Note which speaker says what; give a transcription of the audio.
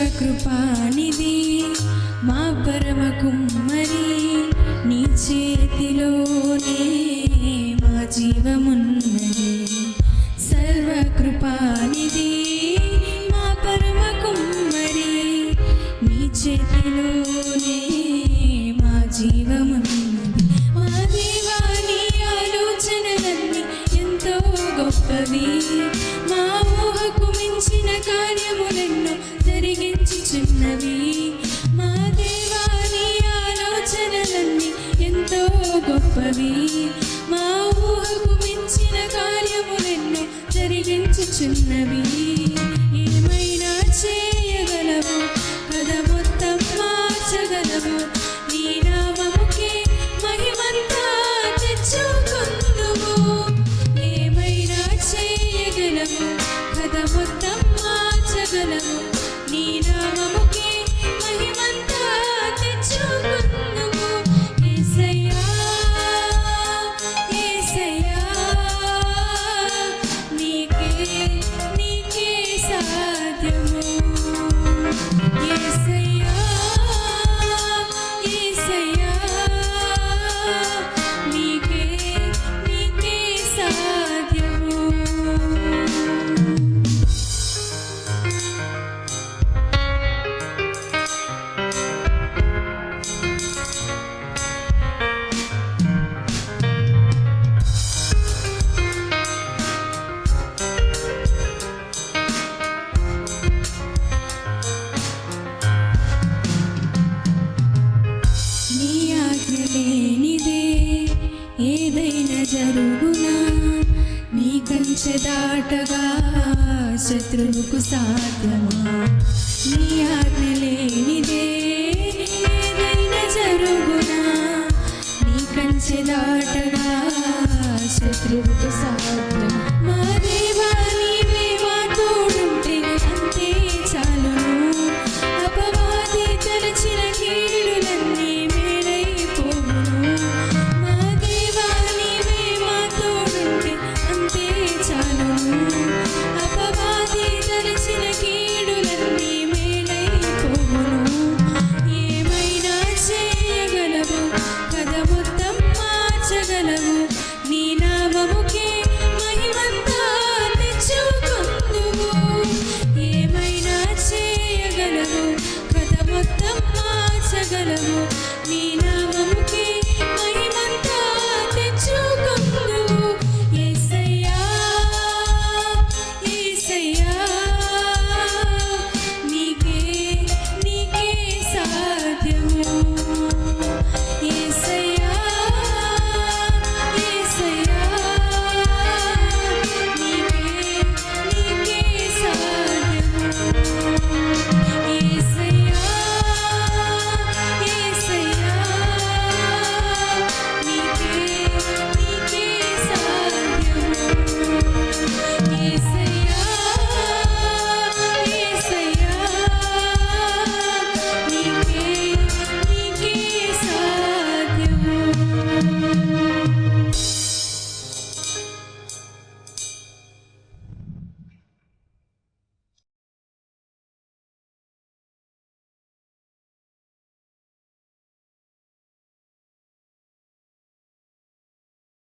Speaker 1: సర్వకృపానిధి మా పరమ కుమ్మరి నీ చేతిలోనే మా జీవము నీ చేతిలోనే మా జీవమున్నది మా దేవాని ఆలోచనలన్నీ ఎంతో గొప్పవి. మా ఊహకు మించిన కార్యములెన్నో జరిగించుచున్నవి మా దేవాని ఆలోచనలన్నీ ఎంతో గొప్పవి. మా ఊహకు మించిన కార్యములెన్నో జరిగించుచున్నవి నీ దాటగా శత్రువుకు సాధ్యమా? నీ ఆజ్ఞ లేనిదే ఏదైనా జరుగునా? నీ కంచె దాటగా శత్రువుకు సాధ్యమా?